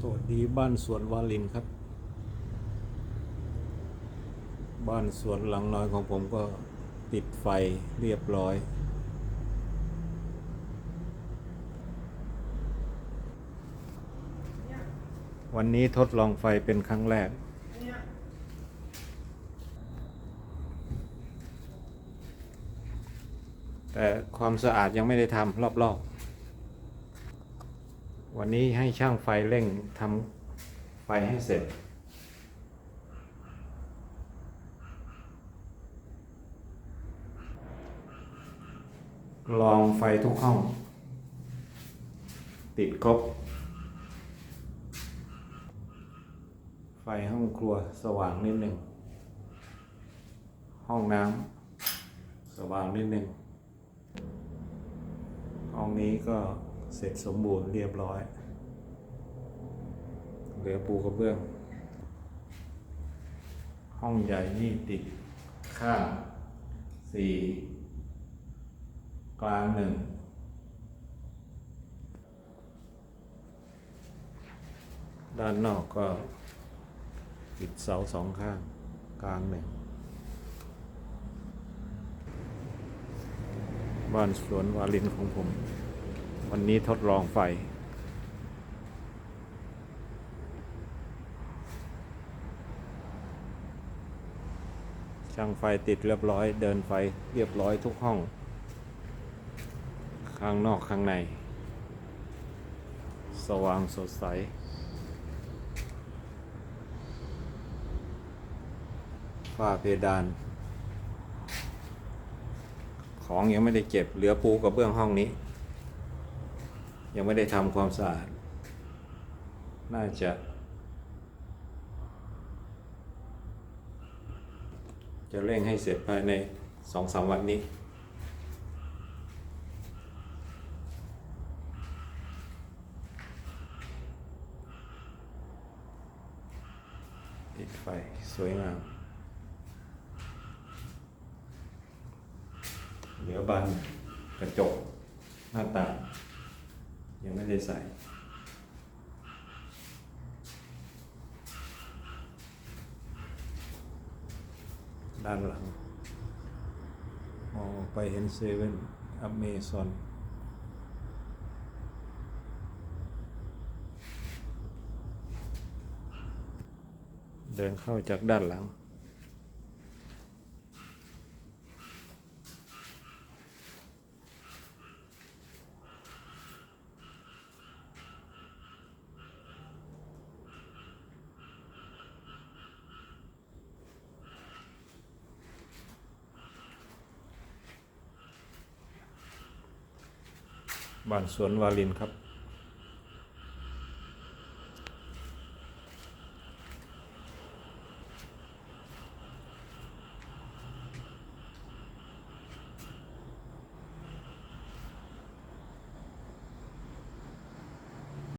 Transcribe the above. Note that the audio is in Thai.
สวัสดีบ้านสวนวาลินครับ บ้านสวนหลังน้อยของผมก็ติดไฟเรียบร้อย วันนี้ทดลองไฟเป็นครั้งแรก แต่ความสะอาดยังไม่ได้ทำรอบๆ วันนี้ให้ช่างไฟเร่งทำไฟให้เสร็จลองไฟทุกห้อง ติดครบ ไฟห้องครัวสว่างนิดหนึ่ง ห้องน้ำสว่างนิดหนึ่ง ห้องนี้ก็ เสร็จสมบูรณ์เรียบร้อย เหลือปูกระเบื้อง ห้องใหญ่นี่ติดข้างสี่กลางหนึ่งด้านนอกก็ติดเสาสองข้าง กลางหนึ่งบ้านสวนวาลินของผม วันนี้ทดลองไฟ ช่างไฟติดเรียบร้อย เดินไฟเรียบร้อยทุกห้อง ข้างนอกข้างใน สว่างสดใสฝ้าเพดาน ของยังไม่ได้เก็บเหลือปูกับเบื้องห้องนี้ ยังไม่ได้ทำความสะอาด น่าจะจะเร่งให้เสร็จภายในสองสามวันนี้ ติดไฟ สวยงาม เหลือบานกระจก หน้าต่าง ยังไม่ได้ใส่ด้านหลังมองอไปเห็นเซเว่นอเมซอนเดินเข้าจากด้านหลัง บ้านสวนวาลินครับ